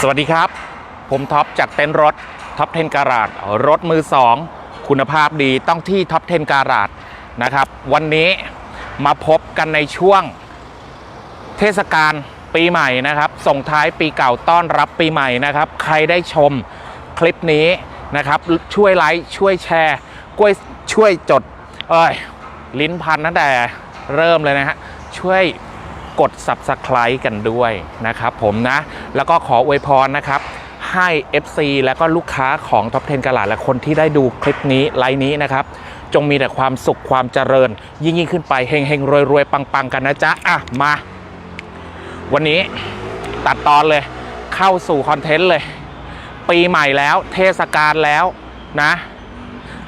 สวัสดีครับ ผมท็อปจากเต็นท์รถท็อป10การาดรถมือ2คุณภาพดีต้องที่ท็อป10การาดนะครับ วันนี้มาพบกันในช่วงเทศกาลปีใหม่นะครับ ส่งท้ายปีเก่าต้อนรับปีใหม่นะครับ ใครได้ชมคลิปนี้นะครับ ช่วยไลค์ ช่วยแชร์กล้วยช่วยจด เอ้ย ลิ้นพันตั้งแต่เริ่มเลยนะฮะ ช่วย กด Subscribe กันด้วยนะครับผมนะ แล้วก็ขออวยพรนะครับให้ FC แล้วก็ลูกค้าของ Top 10กะหลาดและคนที่ได้ดูคลิปนี้ไลน์นี้นะครับ จงมีแต่ความสุขความเจริญ ยิ่งยิ่งขึ้นไปเฮงเฮงรวยรวยปังปังกันนะจ๊ะ อะ มา วันนี้ตัดตอนเลย เข้าสู่คอนเทนต์เลย ปีใหม่แล้วเทศกาลแล้วนะ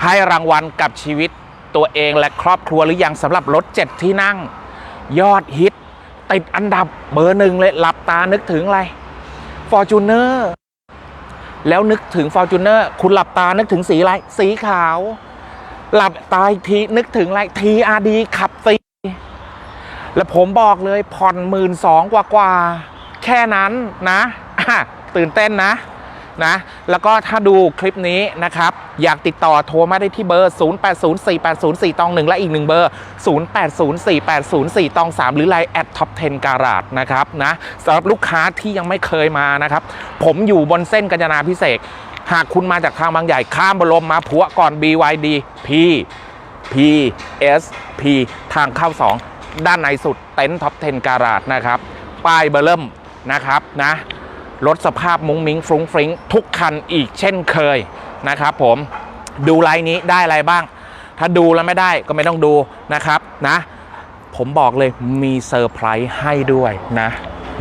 ให้รางวัลกับชีวิตตัวเองและครอบครัวหรือยังสำหรับรถเจ็ดที่นั่ง ยอดฮิต ติดอันดับเบอร์หนึ่งเลยหลับตานึกถึงอะไร f o r t u n e r แล้วนึกถึง f o r t u n e r คุณหลับตานึกถึงสีอะไร สีขาว หลับตาอีทีนึกถึงอะไร TRD ขับสีแล้วผมบอกเลยผ่อนหมื่นสองกว่ากว่าแค่นั้นนะ ตื่นเต้นนะ นะแล้วก็ถ้าดูคลิปนี้นะครับ อยากติดต่อโทรมาได้ที่เบอร์ 080480ตอง1และอีกหนึ่งเบอร์ 080480ตอง 3 หรือไลน์แอดท็อป10การาดนะครับนะสำหรับลูกค้าที่ยังไม่เคยมานะครับ ผมอยู่บนเส้นกัญจนาพิเศษ หากคุณมาจากทางบางใหญ่ข้ามบรมมาผัวก่อน BYD P P S P ทางเข้า 2 ด้านในสุดเต็นท์ท็อป10การาดนะครับ ป้ายเบอร์เริ่มนะครับนะ รถสภาพมุ้งมิ้งฟรุ้งฟริ้งทุกคันอีกเช่นเคยนะครับผมดูไลน์นี้ได้อะไรบ้าง ถ้าดูแล้วไม่ได้ก็ไม่ต้องดูนะครับนะ ผมบอกเลยมีเซอร์ไพรส์ให้ด้วยนะ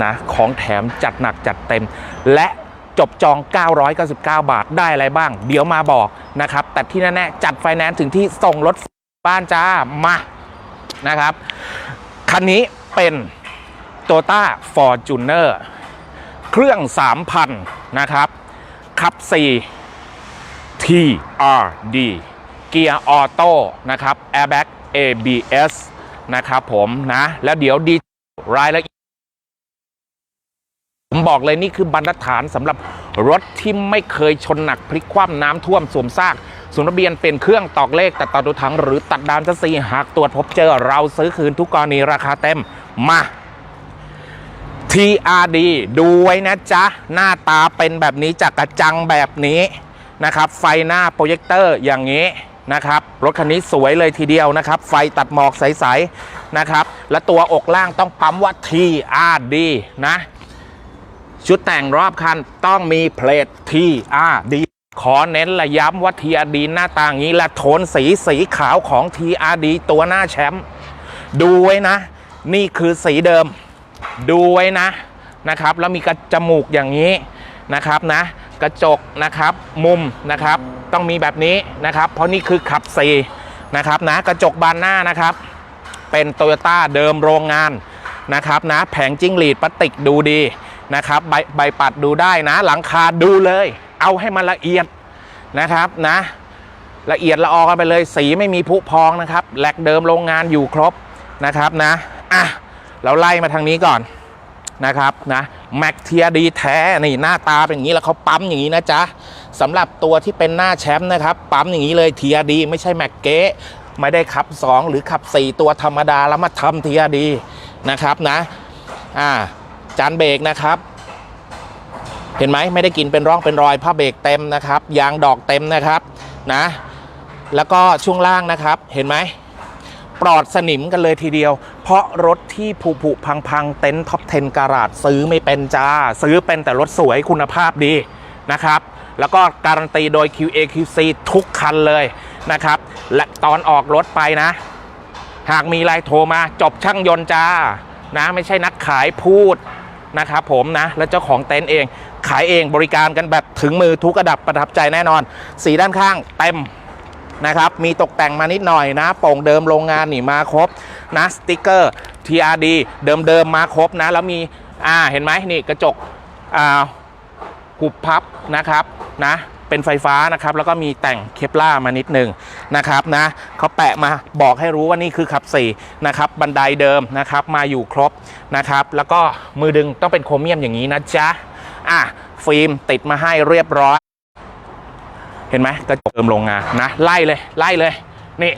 นะของแถมจัดหนักจัดเต็ม และจบจอง 999 บาทได้อะไรบ้าง เดี๋ยวมาบอกนะครับ แต่ที่แน่ๆจัดไฟแนนซ์ถึงที่ส่งรถบ้านจ้ามานะครับ คันนี้เป็น t o y o t a Fortuner เครื่อง 3,000 นะครับขับ 4 TRD เกียร์ออโต้นะครับ Airbag ABS นะครับผมนะ แล้วเดี๋ยวดีรายละเอียดผมบอกเลยนี่คือบรรทัดฐานสำหรับรถที่ไม่เคยชนหนักพลิกคว่ำน้ำท่วมสวมซากสุนทะเบียนเป็นเครื่องตอกเลขตัดต่อตัวถังหรือตัดดานจะซีหากตรวจพบเจอเราซื้อคืนทุกกรณีราคาเต็มมา TRD ดูไว้นะจ๊ะ หน้าตาเป็นแบบนี้จากกระจังแบบนี้นะครับ ไฟหน้าโปรเจคเตอร์อย่างนี้นะครับ รถคันนี้สวยเลยทีเดียวนะครับ ไฟตัดหมอกใสๆนะครับ และตัวอกล่างต้องปั๊มว่า TRD นะ ชุดแต่งรอบคันต้องมีเพลท TRD ขอเน้นและย้ำว่า TRD หน้าตาอย่างนี้และโทนสีสีขาวของ TRD ตัวหน้าแชมป์ดูไว้นะ นี่คือสีเดิม ดูไว้นะนะครับ แล้วมีกระจมูกอย่างนี้นะครับนะ กระจกนะครับ มุมนะครับ ต้องมีแบบนี้นะครับ เพราะนี่คือขับซีนะครับนะกระจกบานหน้านะครับ เป็นโตโยต้าเดิมโรงงานนะครับนะ แผงจิ้งหรีดพลาสติกดูดีนะครับใบใบปัดดูได้นะ หลังคาดูเลย เอาให้มันละเอียดนะครับนะละเอียดละออกันไปเลยสีไม่มีผุพองนะครับแหลกเดิมโรงงานอยู่ครบนะครับนะอะ เราไล่มาทางนี้ก่อนนะครับนะแม็กเทียดีแท้นี่หน้าตาเป็นอย่างนี้แล้วเขาปั๊มอย่างนี้นะจ๊ะสำหรับตัวที่เป็นหน้าแชมป์นะครับ ปั๊มอย่างนี้เลยเทียดี ไม่ใช่แม็กเก๊ไม่ได้ขับ 2 หรือขับ 4 ตัวธรรมดาแล้วมาทำเทียดีนะครับนะอ่าจานเบรกนะครับ เห็นไหมไม่ได้กินเป็นร่องเป็นรอยผ้าเบรกเต็มนะครับ ยางดอกเต็มนะครับนะแล้วก็ช่วงล่างนะครับเห็นไหม ปลอดสนิมกันเลยทีเดียว เพราะรถที่ผุผุพังพังเต็นท์ท็อป 10 การาดซื้อไม่เป็นจ้า ซื้อเป็นแต่รถสวยคุณภาพดีนะครับ แล้วก็การันตีโดย QA QC ทุกคันเลยนะครับ และตอนออกรถไปนะ หากมีไลน์โทรมาจบช่างยนต์จ้านะไม่ใช่นักขายพูดนะครับผมนะ และเจ้าของเต็นท์เอง ขายเองบริการกันแบบถึงมือทุกระดับประทับใจแน่นอน สีด้านข้างเต็ม นะครับ มีตกแต่งมานิดหน่อยนะโป่งเดิมโรงงานนี่มาครบนะสติกเกอร์ TRD เดิมๆมาครบนะ แล้วมีอ่าเห็นไหมนี่กระจกอ่าหุบพับนะครับนะเป็นไฟฟ้านะครับ แล้วก็มีแต่งเคปล่ามานิดหนึ่งนะครับนะเขาแปะมาบอกให้รู้ว่านี่คือขับ4นะครับบันไดเดิมนะครับมาอยู่ครบนะครับ แล้วก็มือดึงต้องเป็นโครเมียมอย่างนี้นะจ๊ะอะฟิล์มติดมาให้เรียบร้อย เห็นไหมกระจกเดิมโรงงานนะไล่เลยไล่เลยนี่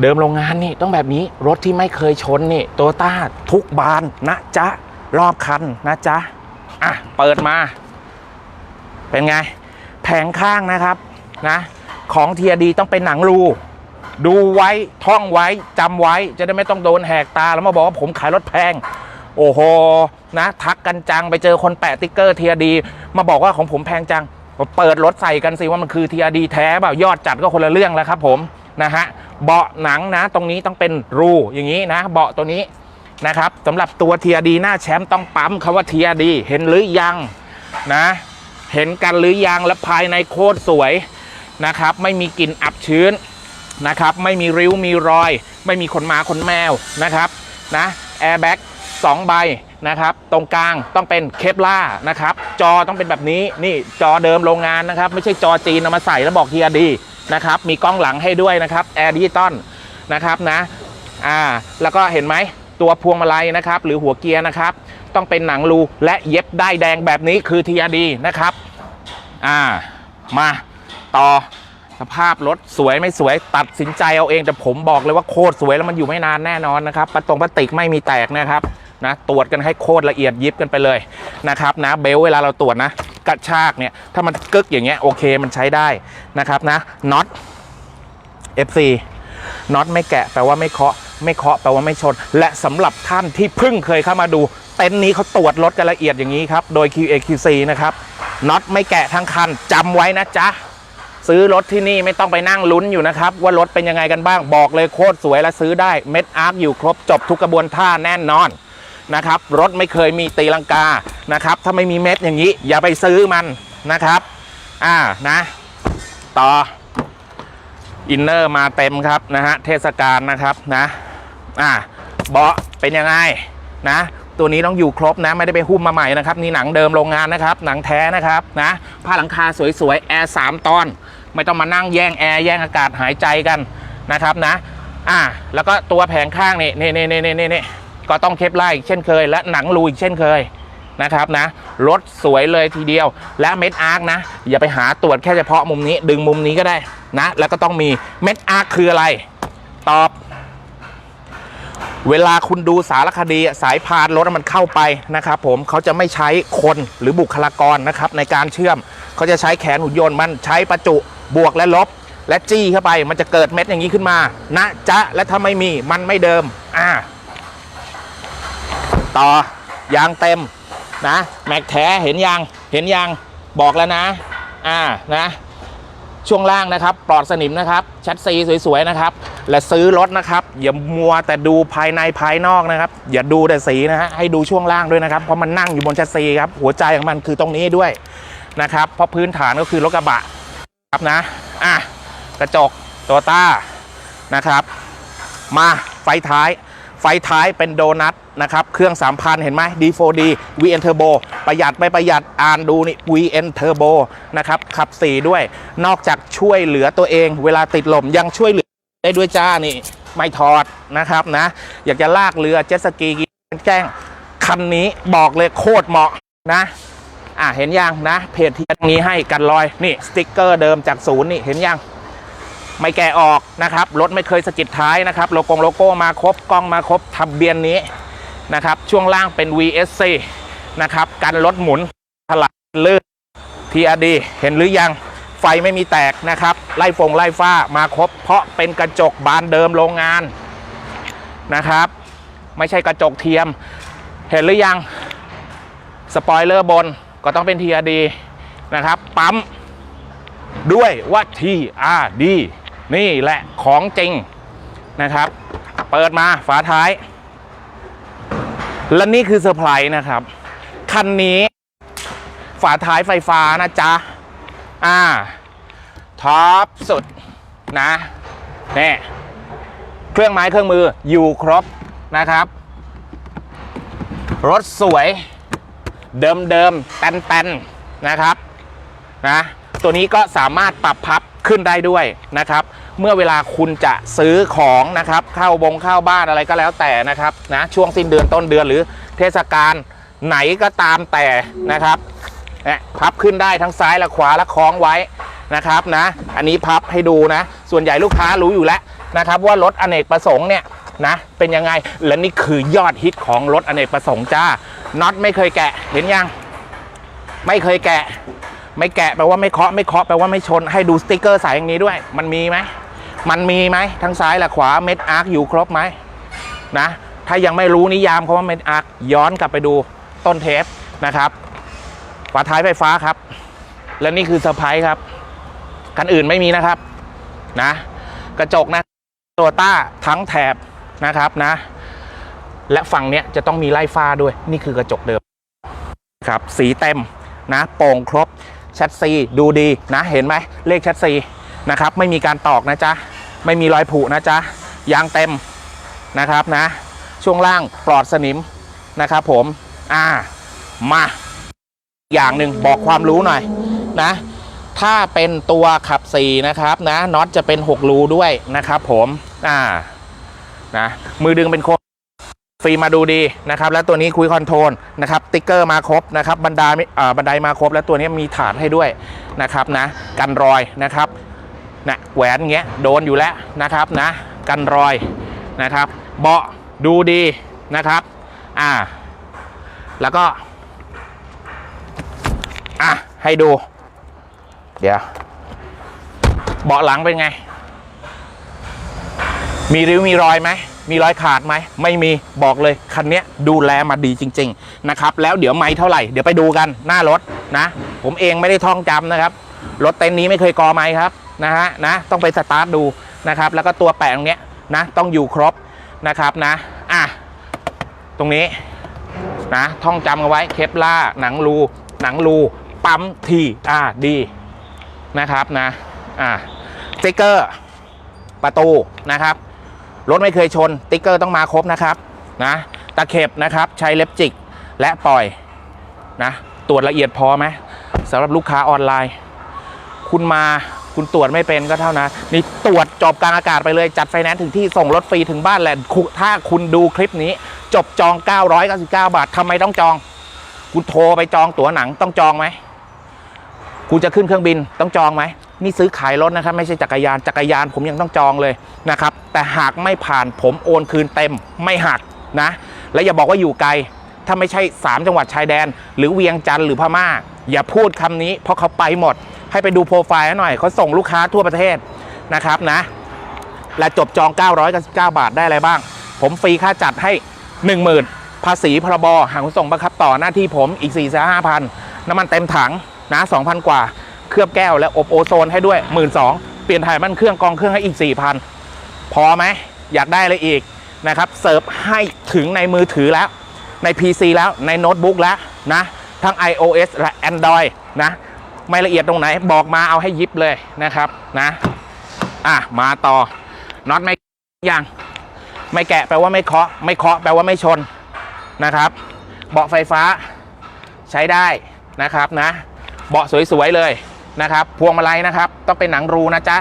เดิมโรงงานนี่ต้องแบบนี้รถที่ไม่เคยชนนี่โตต้าทุกบานนะจ๊ะรอบคันนะจ๊ะอะเปิดมา เป็นไง แผงข้างนะครับนะของเทียดีต้องเป็นหนังรูดูไว้ท่องไว้จำไว้จะได้ไม่ต้องโดนแหกตาแล้วมาบอกว่าผมขายรถแพง โอ้โหนะ ทักกันจังไปเจอคนแปะติ๊กเกอร์เทียดี มาบอกว่าของผมแพงจัง เปิดรถใส่กันสิว่ามันคือทีดีแท้เปล่ายอดจัดก็คนละเรื่องแล้วครับผมนะฮะเบาะหนังนะ ตรงนี้ต้องเป็นรูอย่างนี้นะเบาะตัวนี้นะครับสำหรับตัวทีดีหน้าแชมป์ต้องปั๊มคำว่าทีดีเห็นหรือยังนะเห็นกันหรือยังและภายในโคตรสวยนะครับไม่มีกลิ่นอับชื้นนะครับไม่มีริ้วมีรอย ไม่มีขนหมาขนแมวนะครับนะแอร์แบ็ก สองใบนะครับ ตรงกลางต้องเป็นเคปล่านะครับ จอต้องเป็นแบบนี้นี่จอเดิมโรงงานนะครับ ไม่ใช่จอจีนเอามาใส่แล้วบอกเทียดีนะครับ มีกล้องหลังให้ด้วยนะครับแอร์ดิจิตอลนะครับนะอ่าแล้วก็เห็นไหมตัวพวงมาลัยนะครับ หรือหัวเกียร์นะครับ ต้องเป็นหนังรูและเย็บได้แดงแบบนี้คือทีดีนะครับอ่ามาต่อสภาพรถสวยไม่สวยตัดสินใจเอาเองแต่ผมบอกเลยว่าโคตรสวยแล้วมันอยู่ไม่นานแน่นอนนะครับประตงพลาสติกไม่มีแตกนะครับ นะตรวจกันให้โคตรละเอียดยิบกันไปเลยนะครับนะเบลเวลาเราตรวจนะ กระชากเนี่ยถ้ามันกึกอย่างเงี้ยโอเคมันใช้ได้นะครับนะน็อต FC น็อตไม่แกะแปลว่าไม่เคาะไม่เคาะแปลว่าไม่ชน และสำหรับท่านที่เพิ่งเคยเข้ามาดู เต็นท์นี้เขาตรวจรถกันละเอียดอย่างนี้ครับ โดย QAQC นะครับน็อตไม่แกะทั้งคันจำไว้นะจ๊ะซื้อรถที่นี่ไม่ต้องไปนั่งลุ้นอยู่นะครับ ว่ารถเป็นยังไงกันบ้างบอกเลยโคตรสวยและซื้อได้เม็ดอาร์คอยู่ครบจบทุกกระบวนท่าแน่นอน นะครับ รถไม่เคยมีตีลังกานะครับ ถ้าไม่มีเม็ดอย่างนี้ อย่าไปซื้อมันนะครับ อ่านะ ต่ออินเนอร์มาเต็มครับนะฮะเทศกาลนะครับนะ อ่าเบาะเป็นยังไงนะตัวนี้ต้องอยู่ครบนะ ไม่ได้ไปหุ้มมาใหม่นะครับนี่หนังเดิมโรงงานนะครับ หนังแท้นะครับนะผ้าหลังคาสวยๆ แอร์สามตอน ไม่ต้องมานั่งแย่งแอร์แย่งอากาศหายใจกันนะครับนะ อ่า แล้วก็ตัวแผงข้างนี่นี่นี่นี่นี่นี่ ก็ต้องเคปไล่เช่นเคย และหนังรูอีกเช่นเคยนะครับนะรถสวยเลยทีเดียว และเม็ดอาร์คนะ อย่าไปหาตรวจแค่เฉพาะมุมนี้ ดึงมุมนี้ก็ได้นะ แล้วก็ต้องมีเม็ดอาร์คคืออะไร ตอบ เวลาคุณดูสารคดีสายพานรถมันเข้าไปนะครับผมเขาจะไม่ใช้คนหรือบุคลากรนะครับในการเชื่อมเขาจะใช้แขนหุ่นยนต์มันใช้ประจุบวกและลบ และจี้เข้าไป มันจะเกิดเม็ดอย่างนี้ขึ้นมา นะจ๊ะและถ้าไม่มีมันไม่เดิม อ่า ต่อยางเต็มนะแม็กแท้เห็นยังเห็นยังบอกแล้วนะอ่านะช่วงล่างนะครับปลอดสนิมนะครับชัดซีสวยๆนะครับ และซื้อรถนะครับ อย่ามัวแต่ดูภายในภายนอกนะครับ อย่าดูแต่สีนะฮะให้ดูช่วงล่างด้วยนะครับ เพราะมันนั่งอยู่บนชัดซีครับหัวใจของมันคือตรงนี้ด้วยนะครับเพราะพื้นฐานก็คือรถกระบะครับนะอะกระจกโตต้านะครับ มาไฟท้าย ไฟท้ายเป็นโดนัท นะครับ เครื่อง 3,000 เห็นไหม D4D VN Turbo ประหยัดไม่ประหยัดอ่านดูนี่ VN Turbo นะครับ ขับ 4 ด้วย นอกจากช่วยเหลือตัวเอง เวลาติดลมยังช่วยเหลือได้ด้วยจ้านี่ไม่ถอดนะครับนะ อยากจะลากเรือเจ็ตสกีแกล้งคันนี้บอกเลยโคตรเหมาะนะอะเห็นยังนะ เพจที่นี้ให้กันรอยนี่สติกเกอร์เดิมจากศูนย์นี่เห็นยังไม่แกะออกนะครับ รถไม่เคยสะกิดท้ายนะครับ โลโก้โลโก้มาครบกล้องมาครบทะเบียนนี้ นะครับช่วงล่างเป็น VSC นะครับกันรถหมุนถลายลื่น TRD เห็นหรือยังไฟไม่มีแตกนะครับ ไล่ฟงไล่ฟ้ามาครบ เพราะเป็นกระจกบานเดิมโรงงานนะครับ ไม่ใช่กระจกเทียม เห็นหรือยังสปอยเลอร์บนก็ต้องเป็น TRD นะครับ ปั๊มด้วยว่า TRD นี่แหละของจริงนะครับ เปิดมาฝาท้าย และนี่คือเซอร์ไพรส์นะครับ คันนี้ ฝาท้ายไฟฟ้านะจ๊ะ อ่า ท็อปสุดนะนี่เครื่องไม้เครื่องมืออยู่ครบนะครับ รถสวย เดิมเดิมๆแตนๆนะครับนะตัวนี้ก็สามารถปรับพับขึ้นได้ด้วยนะครับ เมื่อเวลาคุณจะซื้อของนะครับเข้าบงเข้าบ้านอะไรก็แล้วแต่นะครับนะช่วงสิ้นเดือนต้นเดือนหรือเทศกาลไหนก็ตามแต่นะครับเนี่ยพับขึ้นได้ทั้งซ้ายและขวาและคล้องไว้นะครับนะ อันนี้พับให้ดูนะ ส่วนใหญ่ลูกค้ารู้อยู่แล้วนะครับ ว่ารถอเนกประสงค์เนี่ยนะเป็นยังไงและนี่คือยอดฮิตของรถอเนกประสงค์จ้าน็อตไม่เคยแกะเห็นยัง ไม่เคยแกะ ไม่แกะแปลว่าไม่เคาะไม่เคาะแปลว่าไม่ชนให้ดูสติกเกอร์สายอย่างนี้ด้วย มันมีไหม มันมีไหมทั้งซ้ายและขวาเม็ดอาร์คอยู่ครบไหมนะถ้ายังไม่รู้นิยามคำว่าเม็ดอาร์คย้อนกลับไปดูต้นเทปนะครับฝาท้ายไฟฟ้าครับ และนี่คือเซอร์ไพรส์ครับคันอื่นไม่มีนะครับนะกระจกนะโตต้าทั้งแถบนะครับนะ และฝั่งเนี้ยจะต้องมีไล่ฟ้าด้วยนี่คือกระจกเดิมครับสีเต็มนะโป่งครบแชทซีดูดีนะเห็นไหมเลขแชทซีนะครับไม่มีการตอกนะจ๊ะ ไม่มีรอยผุนะจ๊ะยางเต็มนะครับนะ ช่วงล่างปลอดสนิมนะครับผมอ่ามาอย่างหนึ่งบอกความรู้หน่อยนะ ถ้าเป็นตัวขับ4นะครับนะน็อตจะเป็น6รูด้วยนะครับผมอ่านะมือดึงเป็นโคมฟรีมาดูดีนะครับ แล้วตัวนี้คุยคอนโทรลนะครับติ๊กเกอร์มาครบนะครับบันไดอ่าบันไดมาครบ แล้วตัวนี้มีถาดให้ด้วยนะครับนะกันรอยนะครับ นะแหวนเงี้ยโดนอยู่แล้วนะครับนะกันรอยนะครับเบาะดูดีนะครับอ่าแล้วก็อะให้ดู เดี๋ยวเบาะหลังเป็นไง มีริ้วมีรอยไหมมีรอยขาดไหมไม่มีบอกเลยคันนี้ดูแลมาดีจริง ๆนะครับ แล้วเดี๋ยวไม่เท่าไหร่เดี๋ยวไปดูกันหน้ารถนะ ผมเองไม่ได้ท่องจำนะครับ รถเต็นท์นี้ไม่เคยกอไม้ครับ นะฮะนะต้องไปสตาร์ทดูนะครับ แล้วก็ตัวแปะตรงเนี้ยนะต้องอยู่ครบนะครับนะอะตรงนี้นะท่องจำเอาไว้เคปล่าหนังรูหนังรูปั๊มทีอ่าดีนะครับนะอ่าสติ๊กเกอร์ประตูนะครับรถไม่เคยชนสติ๊กเกอร์ต้องมาครบนะครับนะตะเข็บนะครับใช้เล็บจิกและปล่อยนะตรวจละเอียดพอไหมสำหรับลูกค้าออนไลน์ คุณมา คุณตรวจไม่เป็นก็เท่านั้นนี่ตรวจจบกลางอากาศไปเลยจัดไฟแนนซ์ถึงที่ส่งรถฟรีถึงบ้านแหละถ้าคุณดูคลิปนี้ จบจอง 999 บาททำไมต้องจอง คุณโทรไปจองตั๋วหนังต้องจองไหมคุณจะขึ้นเครื่องบินต้องจองไหมนี่ซื้อขายรถนะครับไม่ใช่จักรยานจักรยานผมยังต้องจองเลยนะครับแต่หากไม่ผ่านผมโอนคืนเต็มไม่หักนะ และอย่าบอกว่าอยู่ไกล ถ้าไม่ใช่ 3 จังหวัดชายแดน หรือเวียงจันทร์หรือพม่า อย่าพูดคำนี้เพราะเขาไปหมด ให้ไปดูโปรไฟล์หน่อยเขาส่งลูกค้าทั่วประเทศนะครับนะ และจบจอง 999 บาทได้อะไรบ้าง ผมฟรีค่าจัดให้ 10,000 ภาษีพรบหางขนส่งบังคับต่อหน้าที่ผมอีก4 5 0 0 0น้ำมันเต็มถังนะ2,000 กว่า เคลือบแก้วและอบโอโซนให้ด้วย 12,000เปลี่ยนถ่ายมันเครื่องกองเครื่องให้อีก 4,000 พอไหมอยากได้อะไรอีกนะครับเสิร์ฟให้ถึงในมือถือแล้วใน PC แล้วในโน้ตบุ๊กแล้วนะทั้ง iOS และ Android นะ ไม่ละเอียดตรงไหน บอกมาเอาให้ยิบเลยนะครับนะอะมาต่อน็อตไม่ยังไม่แกะแปลว่าไม่เคาะ ไม่เคาะแปลว่าไม่ชนนะครับ เบาะไฟฟ้าใช้ได้นะครับนะ เบาะสวยๆเลยนะครับ พวงมาลัยนะครับ ต้องเป็นหนังรูนะจ๊ะ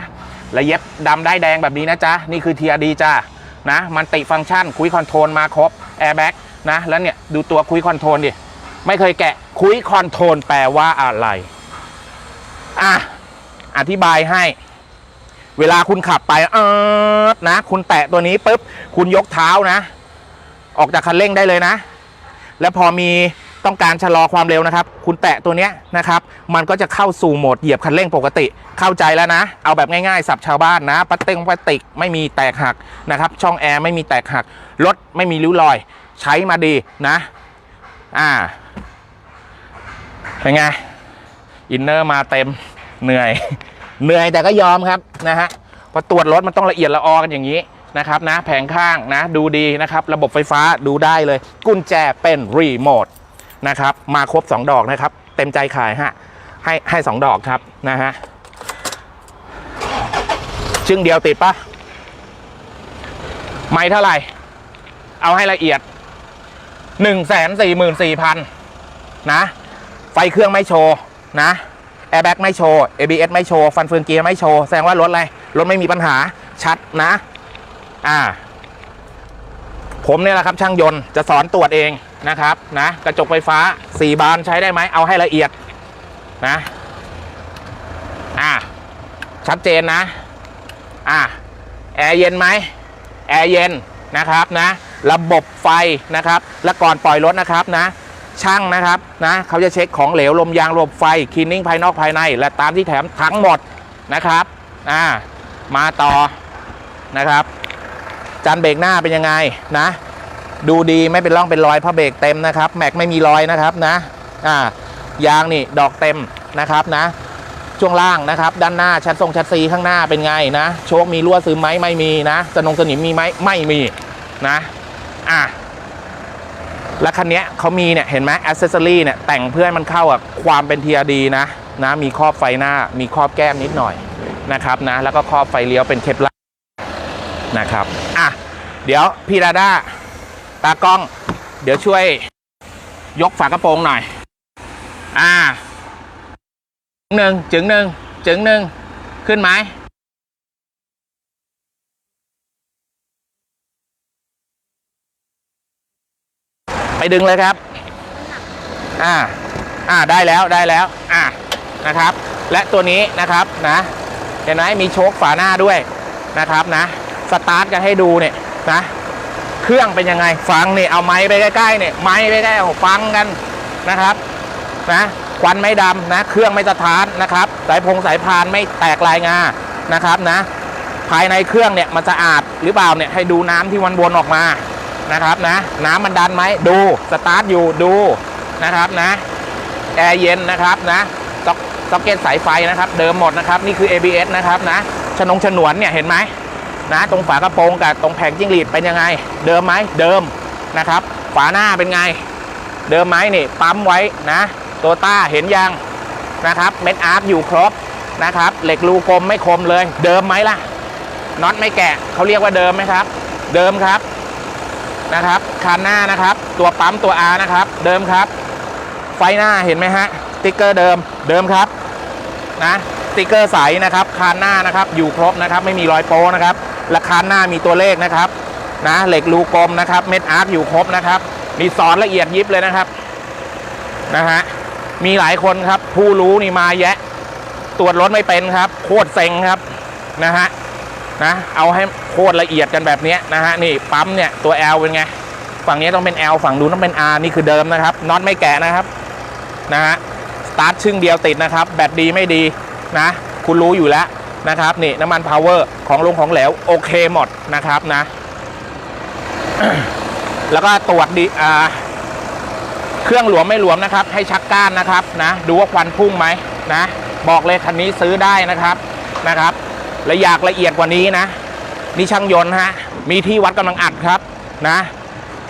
และเย็บดำได้แดงแบบนี้นะจ๊ะ นี่คือ TRD จ้านะมันติฟังก์ชันคุยคอนโทรลมาครบแอร์แบ็กนะ แล้วเนี่ย ดูตัวคุยคอนโทรลดิ ไม่เคยแกะคุยคอนโทรลแปลว่าอะไร อะอธิบายให้ เวลาคุณขับไปเออนะ คุณแตะตัวนี้ปุ๊บคุณยกเท้านะ ออกจากคันเร่งได้เลยนะ แล้วพอมีต้องการชะลอความเร็วนะครับ คุณแตะตัวเนี้ยนะครับ มันก็จะเข้าสู่โหมดเหยียบคันเร่งปกติ เข้าใจแล้วนะ เอาแบบง่ายๆ สับชาวบ้านนะปัตเต็งพลาสติกไม่มีแตกหักนะครับ ช่องแอร์ไม่มีแตกหัก รถไม่มีริ้วรอย ใช้มาดีนะ อ่า เป็นไง อินเนอร์มาเต็มเหนื่อย เหนื่อยแต่ก็ยอมครับนะฮะพอตรวจรถมันต้องละเอียดละออกันอย่างนี้นะครับนะแผงข้างนะดูดีนะครับ ระบบไฟฟ้าดูได้เลย กุญแจเป็นรีโมทนะครับมาครบ 2 ดอกนะครับ เต็มใจขายฮะให้ให้2ดอกครับนะฮะชึ่งเดียวติดปะไม่เท่าไหร่ เอาให้ละเอียด 1 4 4 0 0 0นะไฟเครื่องไม่โชว์ นะแอร์แบ็กไม่โชว์ ABS ไม่โชว์ ฟันเฟืองเกียร์ไม่โชว์ แสดงว่ารถอะไร รถไม่มีปัญหาชัดนะ อ่า ผมเนี่ยแหละครับช่างยนต์จะสอนตรวจเองนะครับนะกระจกไฟฟ้า 4 บานใช้ได้ไหมเอาให้ละเอียดนะอ่าชัดเจนนะอ่าแอร์เย็นไหมแอร์เย็นนะครับนะ ระบบไฟนะครับ และก่อนปล่อยรถนะครับนะ ช่างนะครับนะเขาจะเช็คของเหลวลมยางระบบไฟคลีนนิ่งภายนอกภายใน และตามที่แถมทั้งหมดนะครับอ่ามาต่อนะครับ จานเบรกหน้าเป็นยังไงนะ ดูดีไม่เป็นร่องเป็นรอยเพราะเบรกเต็มนะครับ แม็กไม่มีรอยนะครับนะอ่ายางนี่ดอกเต็มนะครับนะช่วงล่างนะครับ ด้านหน้าชัดทรงชัดซีข้างหน้าเป็นไงนะ โชคมีรั่วซึมไหมไม่มีนะสนงสนิมมีไหมไม่มีนะ อะ แล้วคันนี้เขามีเนี่ยเห็นไหมอ c เซสซอรี่เนี่ยแต่งเพื่อให้มันเข้ากับความเป็น TRD นะนะมีครอบไฟหน้ามีครอบแก้มนิดหน่อยนะครับนะแล้วก็ครอบไฟเลี้ยวเป็นเคปลานะครับอะเดี๋ยวพี่ดาด้าตากล้อง เดี๋ยวช่วยยกฝากระโปรงหน่อย อ่าหนึ่งจึงหนึ่งจึงหนึ่งขึ้นไหม ไปดึงเลยครับ อ่า อ่าได้แล้วได้แล้ว อ่านะครับ และตัวนี้นะครับนะเห็นไหมมีโชคฝาหน้าด้วยนะครับนะ สตาร์ทกันให้ดูเนี่ยนะ เครื่องเป็นยังไงฟังเนี่เอาไม้ไปใกล้ๆเนี่ยไม้ไปใกล้ๆฟังกันนะครับนะควันไม่ดำนะ เครื่องไม่สะท้านนะครับ สายพงสายพานไม่แตกลายงานะครับนะ ภายในเครื่องเนี่ยมันสะอาดหรือเปล่าเนี่ยให้ดูน้ำที่วนออกมา นะครับนะ น้ำมันดันไหมดูสตาร์ทอยู่ดูนะครับนะแอร์เย็นนะครับนะซ็อกซ็อกเก็ตสายไฟนะครับ เดิมหมดนะครับ นี่คือ ABS นะครับนะชนงฉนวนเนี่ยเห็นไหมนะ ตรงฝากระโปรงกับตรงแผงจิ้งหรีดเป็นยังไง เดิมไหมเดิมนะครับ ฝาหน้าเป็นไง เดิมไหมนี่ปั๊มไว้นะโตต้าเห็นยังนะครับเม็ดอาร์คอยู่ครบนะครับ เหล็กรูกลมไม่คมเลย เดิมไหมล่ะน็อตไม่แกะเขาเรียกว่าเดิมไหมครับ เดิมครับ นะครับคันหน้านะครับ ตัวปั๊มตัว R นะครับ เดิมครับ ไฟหน้าเห็นไหมฮะติ๊กเกอร์เดิมเดิมครับนะติ๊กเกอร์ใสนะครับคานหน้านะครับอยู่ครบนะครับ ไม่มีรอยโป้นะครับและคานหน้ามีตัวเลขนะครับนะเหล็กรูกลมนะครับเม็ดอาร์คอยู่ครบนะครับ มีสอนละเอียดยิบเลยนะครับนะฮะมีหลายคนครับ ผู้รู้นี่มาแยะ ตรวจรถไม่เป็นครับ โคตรเซ็งครับนะฮะ นะเอาให้โคตรละเอียดกันแบบนี้นะฮะนี่ปั๊มเนี่ยตัว L เป็นไง ฝั่งนี้ต้องเป็น L ฝั่งนู้นต้องเป็น R นี่คือเดิมนะครับน็อตไม่แกะนะครับนะฮะสตาร์ทชึ่งเดียวติดนะครับ แบตดีไม่ดีนะ คุณรู้อยู่แล้วนะครับนี่น้ำมันพาวเวอร์ของลงของเหลวโอเคหมดนะครับนะ แล้วก็ตรวจดีอ่าเครื่องหลวมไม่หลวมนะครับ ให้ชักก้านนะครับนะ ดูว่าควันพุ่งไหมนะ บอกเลยคันนี้ซื้อได้นะครับนะครับ และอยากละเอียดกว่านี้นะ นี่ช่างยนต์ฮะ มีที่วัดกำลังอัดครับนะ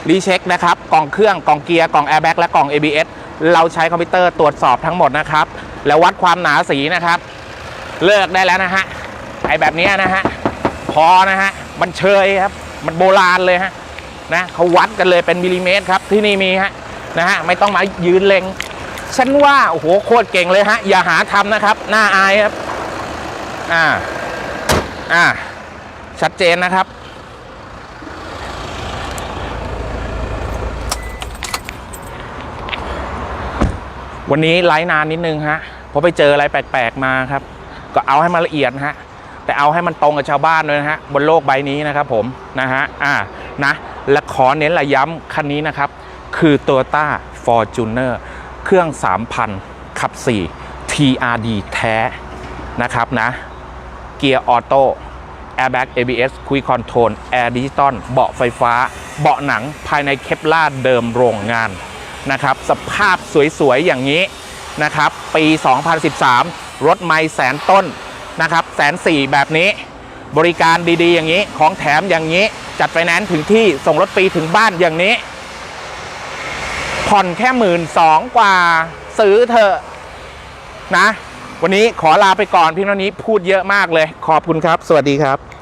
รีเช็คนะครับกล่องเครื่องกล่องเกียร์กล่องแอร์แบ็กและกล่อง ABS เราใช้คอมพิวเตอร์ตรวจสอบทั้งหมดนะครับ แล้ววัดความหนาสีนะครับ เลิกได้แล้วนะฮะไอแบบนี้นะฮะพอนะฮะมันเชยครับ มันโบราณเลยฮะนะเขาวัดกันเลยเป็นมิลลิเมตรครับที่นี่มีฮะนะฮะไม่ต้องมายืนเล็งฉันว่าโอ้โหโคตรเก่งเลยฮะอย่าหาทำนะครับหน้าอายครับอ่า อ่าชัดเจนนะครับ วันนี้ไลฟ์นานนิดนึงฮะเพราะไปเจออะไรแปลกๆมาครับ ก็เอาให้มันละเอียดฮะแต่เอาให้มันตรงกับชาวบ้านด้วยนะฮะบนโลกใบนี้นะครับผมนะฮะอ่านะและขอเน้นระย้ำคันนี้นะครับ คือ Toyota Fortuner เครื่อง 3,000ขับ 4 TRD แท้นะครับนะ เกียร์ออโต้ Airbag ABS Quick Control Air Digital เบาะไฟฟ้า เบาะหนังภายในเคปลาเดิมโรงงานนะครับ สภาพสวยๆ อย่างนี้นะครับ ปี 2013 รถไม่แสนต้นนะครับแสนสี่แบบนี้ บริการดีๆ อย่างนี้ของแถมอย่างนี้ จัดไฟแนนซ์ถึงที่ส่งรถฟรีถึงบ้านอย่างนี้ ผ่อนแค่หมื่นสองกว่าซื้อเถอะนะ วันนี้ขอลาไปก่อนเพียงเท่านี้พูดเยอะมากเลย ขอบคุณครับ สวัสดีครับ